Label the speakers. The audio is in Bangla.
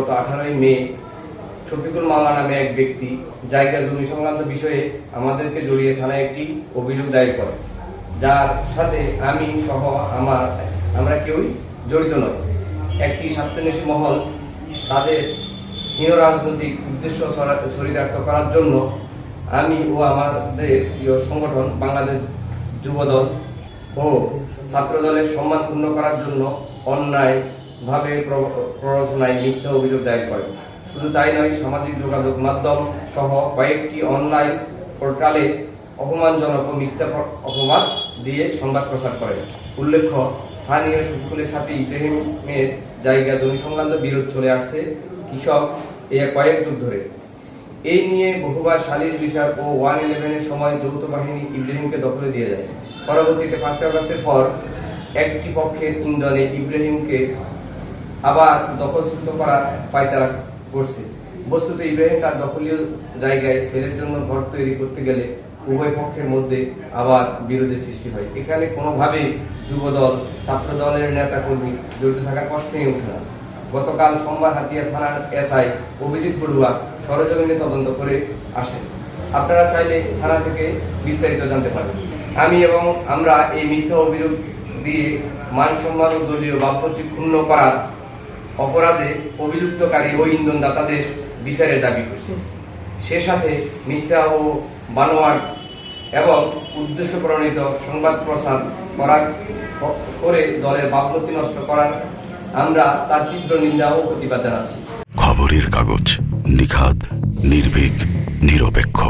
Speaker 1: গত আঠারোই মে শফিকুল মাওলা নামে এক ব্যক্তি জায়গা জমি সংক্রান্ত বিষয়ে আমাদেরকে জড়িয়ে থানায় একটি অভিযোগ দায়ের করে। যার সাথে আমি সহ আমার, আমরা কেউই জড়িত নই। একটি স্বার্থন্বেষী মহল তাদের হীন রাজনৈতিক উদ্দেশ্য চরিতার্থ করার জন্য আমি ও আমাদের প্রিয় সংগঠন বাংলাদেশ যুবদল ও ছাত্রদলের সম্মান পূর্ণ করার জন্য অন্যায়ভাবে প্র- প্ররোচনায় মিথ্যা অভিযোগ দায়ের করে। শুধু তাই নয়, সামাজিক যোগাযোগ মাধ্যম সহ কয়েকটি অনলাইন পোর্টালে অপমানজনক ও মিথ্যা অপবাদ দিয়ে সংবাদ প্রচার করে। উল্লেখ্য, স্থানীয় স্কুলের সাথে ইব্রাহিমের জায়গা জমি সংক্রান্ত বিরোধ চলে আসছে কৃষক এ কয়েক যুগ ধরে। এই নিয়ে বহুবার সালিশ বিচার ও ওয়ান ইলেভেনের সময় যৌথ বাহিনী ইব্রাহিমকে দখলে দিয়ে যায়। পরবর্তীতে পাঁচই আগস্টের পর একটি পক্ষের ইন্ধনে ইব্রাহিমকে আবার দখলচ্যুত করার পায়তারা করছে। বস্তুত ইব্রাহিম তার দখলীয় জায়গায় ছেলের জন্য ঘর তৈরি করতে গেলে উভয় পক্ষের মধ্যে আবার বিরোধের সৃষ্টি হয়। এখানে কোনোভাবেই যুবদল ছাত্র দলের নেতা কর্মী জড়িত থাকার প্রশ্নই ওঠে না। গতকাল সোমবার হাতিয়া থানার এসআই অভিজিৎ বড়ুয়া সরজমিনে তদন্ত করে আসেন। আপনারা চাইলে থানা থেকে বিস্তারিত জানতে পারেন আমি এবং আমরা এই মিথ্যা অভিযোগ দিয়ে মান সম্মান ও দলীয় বাপতি ক্ষুণ্ণ করার অপরাধে অভিযুক্তকারী ও ইন্ধনদাতাদের বিচারের দাবি করছে। সে সাথে মিথ্যা ও বানোয়ার এবং উদ্দেশ্য প্রণীত সংবাদ প্রচার করা করে দলের ভাবমূর্তি নষ্ট করার আমরা তার তীব্র নিন্দা ও প্রতিবাদ জানাচ্ছি।
Speaker 2: খবরের কাগজ নিখাদ নির্ভীক নিরপেক্ষ।